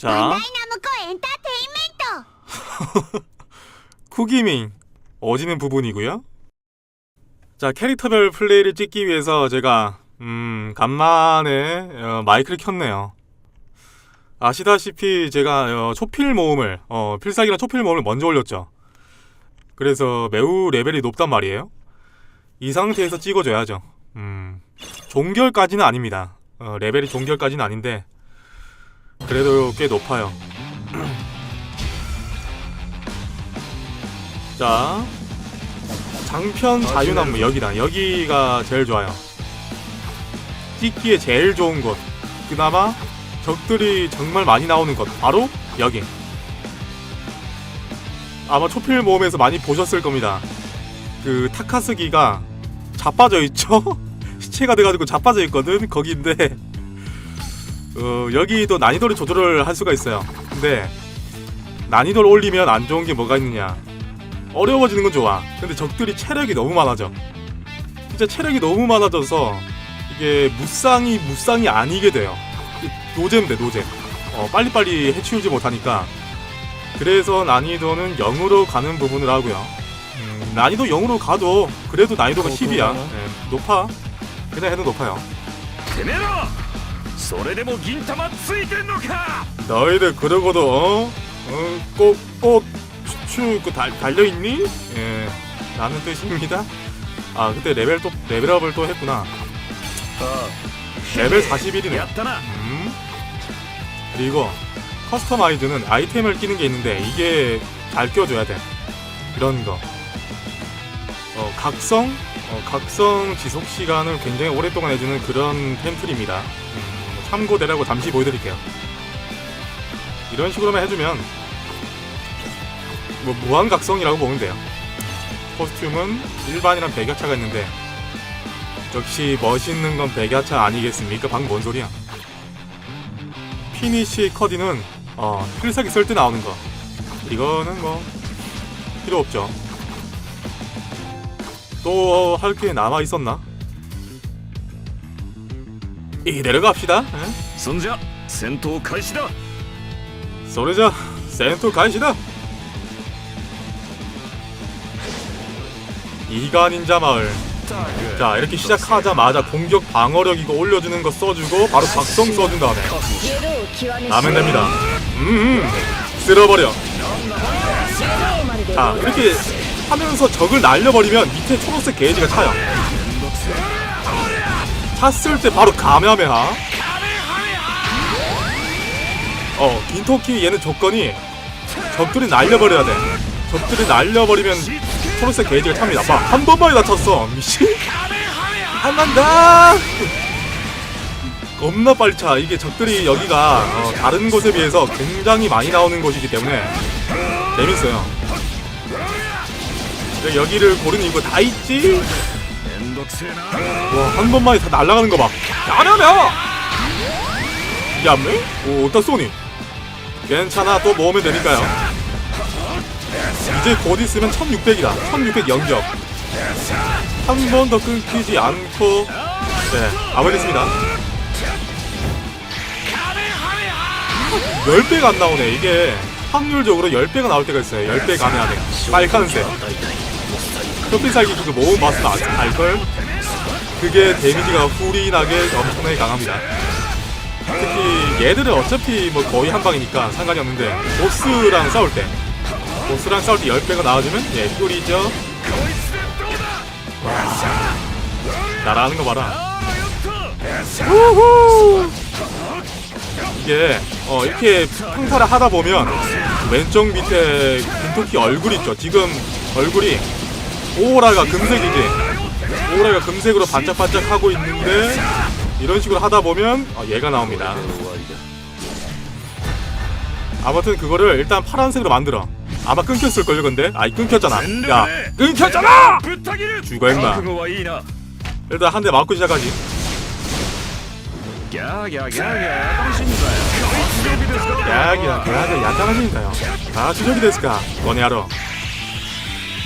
자. 쿠기밍 어지는 부분이고요. 자 캐릭터별 플레이를 찍기 위해서 제가 음 간만에 어, 마이크를 켰네요. 아시다시피 제가 어, 초필 모음을 어, 필살기랑 초필 모음을 먼저 올렸죠. 그래서 매우 레벨이 높단 말이에요. 이 상태에서 찍어줘야죠. 음 종결까지는 아닙니다. 어, 레벨이 종결까지는 아닌데 그래도 꽤 높아요. 자 장편 자유난무 여기다. 여기가 제일 좋아요. 찍기에 제일 좋은 곳. 그나마 적들이 정말 많이 나오는 곳. 바로 여기. 아마 초필 모험에서 많이 보셨을 겁니다. 그 타카스기가 자빠져 있죠? 시체가 돼가지고 자빠져 있거든? 거기인데 어, 여기도 난이도를 조절을 할 수가 있어요 근데 난이도를 올리면 안 좋은 게 뭐가 있느냐 어려워지는 건 좋아. 근데 적들이 체력이 너무 많아져. 진짜 체력이 너무 많아져서 이게 무쌍이 무쌍이 아니게 돼요. 이 노잼 돼 노잼. 어, 빨리빨리 해치우지 못하니까. 그래서 난이도는 0으로 가는 부분을 하고요. 음, 난이도 0으로 가도 그래도 난이도가 10이야. 높아. 그냥 해도 높아요. てめえらそれでも銀玉ついてんのか 너희들 그러고도 어? 어, 꼭, 꼭 추추 그 달, 달려있니? 예 라는 뜻입니다 아 그때 레벨 또 레벨업을 또 했구나 あ 레벨 や 41이네 ったな 음 그리고 커스터마이즈는 아이템을 끼는 게 있는데 이게 잘 껴줘야 돼 이런 거 어, 각성 어, 각성 지속 시간을 굉장히 오랫동안 해주는 그런 템플입니다 음, 참고되라고 잠시 보여드릴게요 이런 식으로만 해주면 뭐 무한각성이라고 보면 돼요. 코스튬은 일반이랑 백야차가 있는데 역시 멋있는 건 백야차 아니겠습니까? 방금 뭔 소리야? 피니시 커디는 어, 필살기 쓸 때 나오는 거 이거는 뭐 필요 없죠. 또 할 게 남아 있었나? 이 내려갑시다. 에? そんじゃ戦闘開始だ 소리자 센터 간시다 이가 닌자 마을 자 이렇게 시작하자마자 공격 방어력 이거 올려주는 거 써주고 바로 각성 써준 다음에 나면 됩니다 음 쓸어버려 자 이렇게 하면서 적을 날려버리면 밑에 초록색 게이지가 차요 탔을 때 바로 가메하메하 아? 어 긴토키 얘는 조건이 적들이 날려버려야 돼. 적들이 날려버리면 초록색 게이지가 참이 나빠 한 번만에 다쳤어. 미친. 한난다. 겁나 빨리 차. 이게 적들이 여기가 어, 다른 곳에 비해서 굉장히 많이 나오는 곳이기 때문에 재밌어요. 여기를 고른 이유가 다 있지? 와, 한 번만에 다 날아가는 거 봐. 야냐냐! 야매? 오, 어따 쏘니? 괜찮아, 또 모으면 되니까요. 이제 곧 있으면 1600이다. 1600 연격. 한 번 더 끊기지 않고, 네, 가버리겠습니다. 10배가 안 나오네. 이게 확률적으로 10배가 나올 때가 있어요. 10배 가능하네. 빨간색. 뼈필살기 그거 모음 봤으면 알- 알걸? 그게 데미지가 후리나게 엄청나게 강합니다. 특히 얘들은 어차피 뭐 거의 한 방이니까 상관이 없는데 보스랑 싸울 때 보스랑 싸울 때 10배가 나와주면 예 꿀이죠. 날아가는 거 봐라. 우후! 이게 어 이렇게 평타를 하다 보면 왼쪽 밑에 빈토끼 얼굴 있죠. 지금 얼굴이 오라가 금색이지 오라가 금색으로 반짝반짝하고 있는데 이런 식으로 하다 보면 어, 얘가 나옵니다. 아무튼 그거를 일단 파란색으로 만들어. 아마 끊겼을 걸요 근데. 아이 끊겼잖아. 야 끊겼잖아. 죽어 임마. 일단 한 대 맞고 시작하지. 야기야 야기야 야까마신가요? 아 추적이 됐을까? 너네 알아.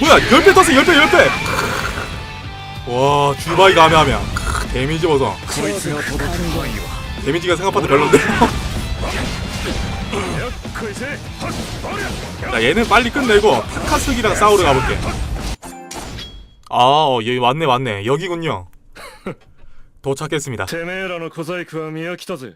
뭐야 열배 떴어 열배 열배. 와 주바이 가메하면 데미지 보소. こいつが届く怖いわ 데미지가 생각보다 별론데. こいせはっおりゃ 자 얘는 빨리 끝내고 타카스기랑 싸우러 가볼게 아 어, 여기 왔네 왔네 여기군요 도착했습니다 てめえらの小細工は見飽きたぜ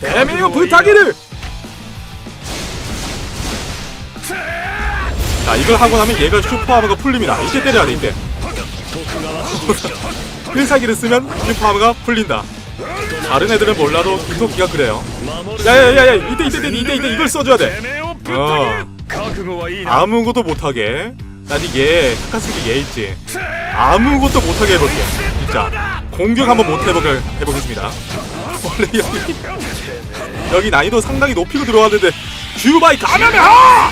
대미니언 부타기를 자 이걸 하고 나면 얘가 슈퍼하버가 풀립니다 이때 때려야 돼 이때 필살기를 쓰면 슈퍼하버가 풀린다 다른 애들은 몰라도 기토끼가 그래요 야야야야 이때 이때 이때 이때 이때 이걸 써줘야 돼 어. 아무것도 못하게 난 이게 타카스기 얘 있지. 아무것도 못하게 해볼게. 진짜 공격 한번 못 해보게 해보겠습니다. 원래 여기 여기 난이도 상당히 높이고 들어왔는데 슈바이 가면에 하!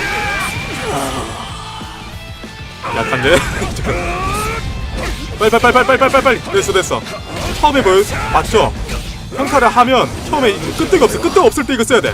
약한데. 빨리 됐어 됐어. 처음에 뭐 맞죠? 평타를 하면 처음에 끄떡 없어 끄떡 없을 때 이거 써야 돼.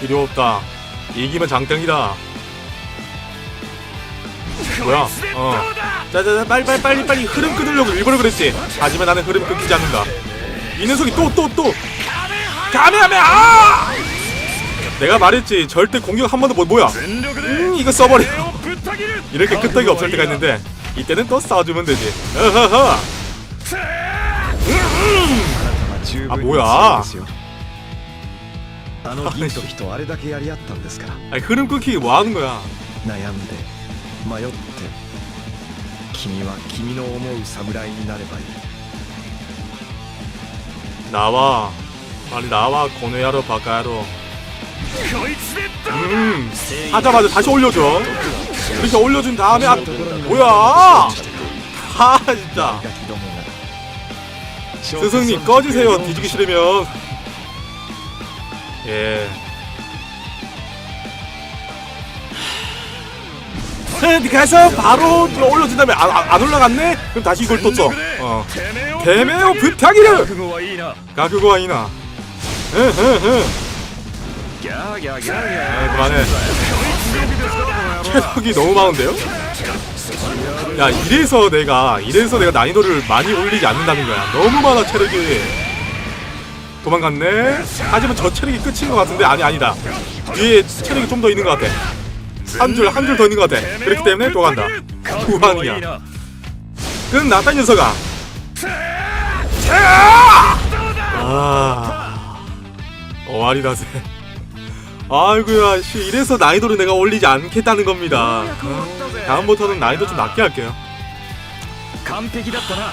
필요 없다. 이기면 장땡이다. 뭐야? 어. 자자자 빨리 빨리 빨리 빨리 흐름 끊으려고 일부러 그랬지. 하지만 나는 흐름 끊기지 않는다. 이 녀석이 또 또 또. 가메하메 아! 내가 말했지 절대 공격 한 번도 못 뭐야? 음 이거 써버려. 이렇게 끄떡이 없을 때가 있는데 이때는 또 싸워주면 되지. 어허허. 음, 음. 아 뭐야? あの銀時とあれだけやり合ったんですから 아니 흐름 끊기 뭐 하는 거야? 悩んで迷って君は君の思う侍になればいい 나와. 빨리 나와 고뇌하러 바카야로. こいつでどう 음 하자마자 다시 올려줘. 이렇게 올려준 다음에 아 뭐야? 아 진짜. ガキどもが 스승님 꺼지세요. 뒤지기 싫으면. 예. 네, 이렇게 해서 바로 올려준 다음에 아, 아, 안 올라갔네? 그럼 다시 이걸 또 써. 어. 대메오 부탁이를! 가그고와 이나. 에헤헤. 아, 그만해. 체력이 너무 많은데요? 야 이래서 내가 이래서 내가 난이도를 많이 올리지 않는다는 거야. 너무 많아 체력이. 도망갔네 하지만 저 체력이 끝인 것 같은데 아니 아니다 뒤에 체력이 좀 더 있는 것 같아 한 줄 한 줄 더 있는 것 같아 그렇기 때문에 또 간다 후반이야 끝났다 이 녀석아 아 어아리다세 아이고야 씨 이래서 난이도를 내가 올리지 않겠다는 겁니다 어? 다음부터는 난이도 좀 낮게 할게요 完璧だったな